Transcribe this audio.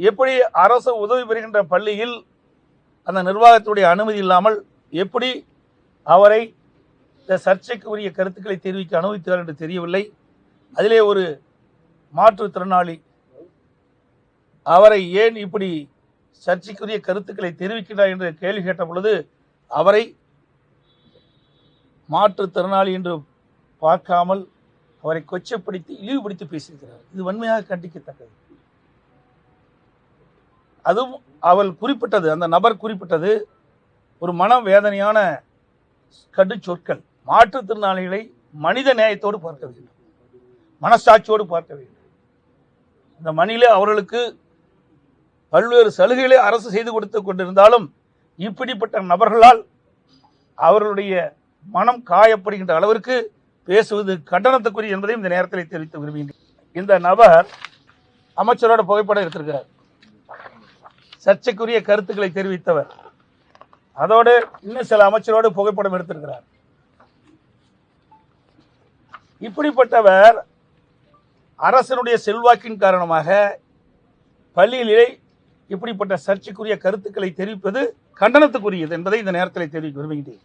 எப்படி அரசு உதவி பெறுகின்ற பள்ளியில் அந்த நிர்வாகத்துடைய அனுமதி இல்லாமல் எப்படி அவரை இந்த சர்ச்சைக்கு உரிய கருத்துக்களை தெரிவிக்க அனுமதித்தார் என்று தெரியவில்லை. அதிலே ஒரு மாற்றுத்திறனாளி அவரை ஏன் இப்படி சர்ச்சைக்குரிய கருத்துக்களை தெரிவிக்கிறார் என்று கேள்வி கேட்ட பொழுது அவரை மாற்றுத்திறனாளி என்று பார்க்காமல் அவரை கொச்சப்படுத்தி இழிவுபடுத்தி பேசியிருக்கிறார். இது வன்மையாக கண்டிக்கத்தக்கது. அதுவும் அவள் குறிப்பிட்டது அந்த நபர் குறிப்பிட்டது ஒரு மன வேதனையான கடு சொற்கள் மாற்றுத்திறனாளிகளை மனித நேயத்தோடு பார்க்க வேண்டும். மனசாட்சியோடு பார்க்க வேண்டும். இந்த மணியிலே அவர்களுக்கு பல்வேறு சலுகைகளை அரசு செய்து கொடுத்து கொண்டிருந்தாலும் இப்படிப்பட்ட நபர்களால் அவர்களுடைய மனம் காயப்படுகின்ற அளவிற்கு பேசுவது கண்டனத்துக்குரிய என்பதையும் இந்த நேரத்தில் தெரிவித்து விரும்புகின்றேன். இந்த நபர் அமைச்சரோட புகைப்படம் எடுத்திருக்கிறார். சர்ச்சைக்குரிய கருத்துக்களை தெரிவித்தவர். அதோடு இன்னும் சில அமைச்சரோடு புகைப்படம் எடுத்திருக்கிறார். இப்படிப்பட்டவர் அரசனுடைய செல்வாக்கின் காரணமாக பள்ளியிலே இப்படிப்பட்ட சர்ச்சைக்குரிய கருத்துக்களை தெரிவிப்பது கண்டனத்துக்குரியது என்பதை இந்த நேரத்தில் தெரிவிக்க விரும்புகின்றேன்.